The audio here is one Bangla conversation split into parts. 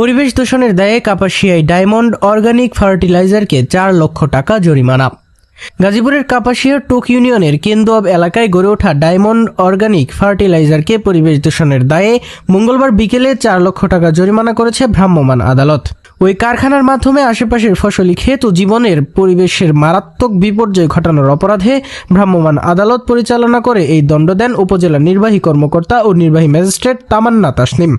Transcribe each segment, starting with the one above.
পরিবেশ দূষণের দায়ে কাপাসিয়ায় ডায়মন্ড অর্গানিক ফার্টিলাইজারকে চার লক্ষ টাকা জরিমানা। গাজীপুরের কাপাসিয়া টোক ইউনিয়নের কেন্দুয়াব এলাকায় গড়ে ওঠা ডায়মন্ড অর্গানিক ফার্টিলাইজারকে পরিবেশ দূষণের দায়ে মঙ্গলবার বিকেলে চার লক্ষ টাকা জরিমানা করেছে ভ্রাম্যমাণ আদালত। ওই কারখানার মাধ্যমে আশেপাশের ফসলি ক্ষেত ও জীবনের পরিবেশের মারাত্মক বিপর্যয় ঘটানোর অপরাধে ভ্রাম্যমাণ আদালত পরিচালনা করে এই দণ্ড দেন উপজেলা নির্বাহী কর্মকর্তা ও নির্বাহী ম্যাজিস্ট্রেট তামান্না তাসনিম।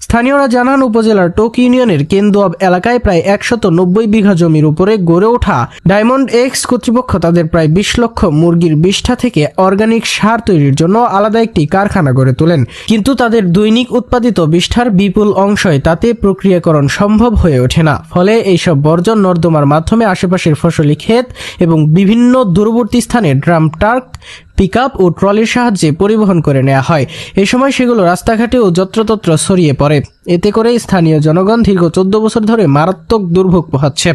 স্থানীয়রা জানান, উপজেলার টোক ইউনিয়নের কেন্দুয়াব এলাকায় প্রায় একশত নব্বই বিঘা জমির উপরে গড়ে ওঠা ডায়মন্ড এক্স কর্তৃপক্ষ তাদের প্রায় বিশ লক্ষ মুরগির বিষ্ঠা থেকে অর্গানিক সার তৈরির জন্য আলাদা একটি কারখানা গড়ে তোলেন। কিন্তু তাদের দৈনিক উৎপাদিত বিষ্ঠার বিপুল অংশই তাতে প্রক্রিয়াকরণ সম্ভব হয়ে ওঠে না। ফলে এইসব বর্জন নর্দমার মাধ্যমে আশেপাশের ফসলি ক্ষেত এবং বিভিন্ন দূরবর্তী স্থানে ড্রাম ট্রাক পিকআপ ও ট্রলির সাহায্যে পরিবহন করে নেওয়া হয়। এ সময় সেগুলো রাস্তাঘাটে ও যত্রতত্র ছড়িয়ে পড়ে। এতে করে স্থানীয় জনগণ দীর্ঘ চোদ্দ বছর ধরে মারাত্মক দুর্ভোগ পোহাচ্ছে।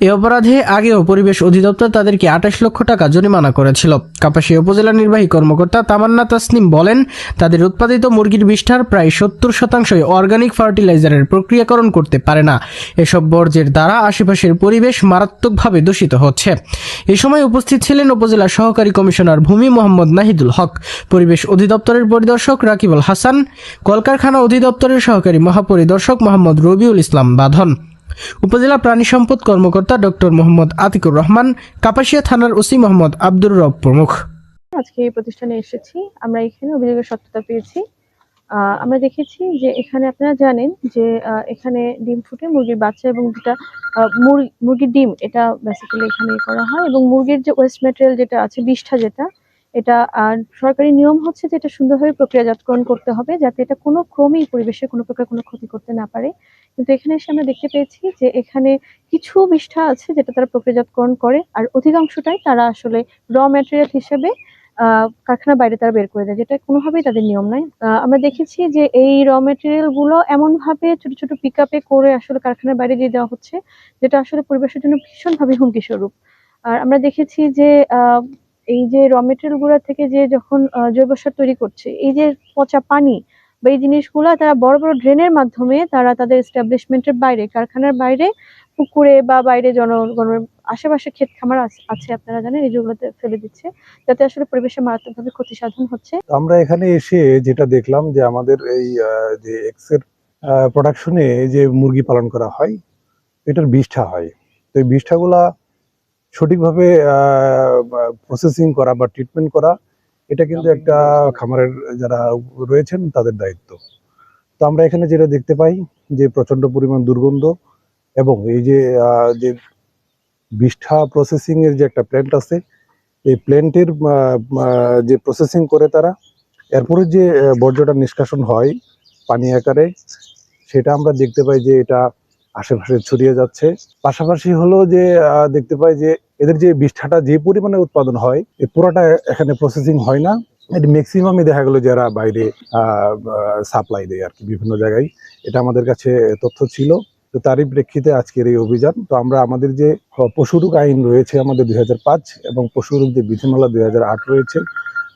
এ অপরাধে আগেও পরিবেশ অধিদপ্তর তাদেরকে আঠাশ লক্ষ টাকা জরিমানা করেছিল। কাপাসিয়া উপজেলা নির্বাহী কর্মকর্তা তামান্না তাসনিম বলেন, তাদের উৎপাদিত মুরগির বিষ্ঠার প্রায় সত্তর শতাংশই অর্গানিক ফার্টিলাইজারের প্রক্রিয়াকরণ করতে পারে না। এসব বর্জ্যের দ্বারা আশেপাশের পরিবেশ মারাত্মকভাবে দূষিত হচ্ছে। এ সময় উপস্থিত ছিলেন উপজেলা সহকারী কমিশনার ভূমি মোহাম্মদ নাহিদুল হক, পরিবেশ অধিদপ্তরের পরিদর্শক রাকিবুল হাসান, কলকারখানা অধিদপ্তরের সহকারী মহাপরিদর্শক মোহাম্মদ রবিউল ইসলাম বাঁধন। উপজেলা প্রাণী সম্পদ কর্মকর্তা ডক্টর মোহাম্মদ আতিকুর রহমান, কাপাসিয়া থানার ওসি মোহাম্মদ আব্দুর রব প্রমুখ। আজকে এই প্রতিষ্ঠানে এসেছি। আমরা এখানে অভিযোগের সত্যতা পেয়েছি। আমরা দেখেছি যে এখানে আপনারা জানেন যে এখানে ডিম ফুটে মুরগির বাচ্চা এবং মুর- মুরগির ডিম, এটা বেসিক্যালি এখানে করা হয় এবং মুরগির যে ওয়েস্ট ম্যাটেরিয়াল যেটা আছে বিষ্ঠা যেটা এটা আহ, সরকারি নিয়ম হচ্ছে যে এটা সুন্দরভাবে প্রক্রিয়াজাতকরণ করতে হবে যাতে এটা কোনো ক্রমেই পরিবেশে কোনো প্রকার কোনো ক্ষতি করতে না পারে। কিন্তু এখানে এসে আমরা দেখতে পেয়েছি যে এখানে কিছু বিষ্ঠা আছে যেটা তারা প্রক্রিয়াজাতকরণ করে আর অধিকাংশটাই তারা আসলে র ম্যাটেরিয়াল হিসেবে আহ, কারখানার বাইরে তারা বের করে দেয় যেটা কোনোভাবেই তাদের নিয়ম নাই আমরা দেখেছি যে এই র মেটেরিয়ালগুলো এমন ভাবে ছোট ছোট পিক করে আসলে কারখানার বাইরে দিয়ে দেওয়া হচ্ছে যেটা আসলে পরিবেশের জন্য ভীষণভাবে হুমকি স্বরূপ আর আমরা দেখেছি যে এই যে র মেটেরিয়ালগুলো থেকে যে যখন জৈব সার তৈরি করছে, এই যে পচা পানি বা এই জিনিসগুলো তারা বড় বড় ড্রেনের মাধ্যমে তারা তাদের এস্টাবলিশমেন্টের বাইরে, কারখানার বাইরে, পুকুরে বা বাইরে জনগণের আশেপাশে ক্ষেত খামার আছে- আপনারা জানেন, এই যেগুলোতে ফেলে দিচ্ছে, যাতে আসলে পরিবেশে মারাত্মকভাবে ক্ষতি সাধন হচ্ছে। আমরা এখানে এসে যেটা দেখলাম যে আমাদের এই যে এক্সের প্রোডাকশনে যে মুরগি পালন করা হয়, এটার বিষ্ঠা হয়। তো এই বিষ্ঠাগুলা সঠিকভাবে প্রসেসিং করা বা ট্রিটমেন্ট করা এটা কিন্তু একটা খামারের যারা রয়েছেন তাদের দায়িত্ব। তো আমরা এখানে যেটা দেখতে পাই যে প্রচণ্ড পরিমাণ দুর্গন্ধ এবং এই যে যে বিষ্ঠা প্রসেসিং এর যে একটা প্ল্যান্ট আছে এই প্ল্যান্টের যে প্রসেসিং করে তারা এরপরে যে বর্জ্যটা নিষ্কাশন হয় পানি আকারে সেটা আমরা দেখতে পাই যে এটা আশেপাশে ছড়িয়ে যাচ্ছে। পাশাপাশি হলো যে দেখতে পাই যে, এদের যে বিষ্ঠাটা যে পরিমাণে উৎপাদন হয় এই পুরোটা এখানে প্রসেসিং হয় না। এটি ম্যাক্সিমামই দেখা গেলো যারা বাইরে সাপ্লাই দেয় আর কি বিভিন্ন জায়গায়। এটা আমাদের কাছে তথ্য ছিল। তো তারই প্রেক্ষিতে আজকের এই অভিযান। তো আমরা আমাদের যে পশুরোগ আইন রয়েছে আমাদের দুই হাজার পাঁচ এবং পশুরোগ যে বিধিমালা দুই হাজার আট রয়েছে,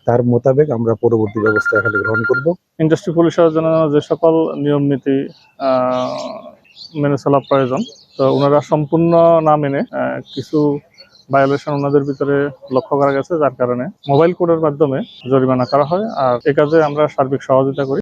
তার মোতাবেক আমরা পরবর্তী ব্যবস্থা এখানে গ্রহণ করব। ইন্ডাস্ট্রি পরিষেবার জন্য যে সকল নিয়ম নীতি মেনে চলা প্রয়োজন। তো ওনারা সম্পূর্ণ না মেনে কিছু ভায়োলেশন ওনাদের ভিতরে লক্ষ্য করা গেছে, যার কারণে মোবাইল কোডের মাধ্যমে জরিমানা করা হয়। আর এ কাজে আমরা সার্বিক সহযোগিতা করি।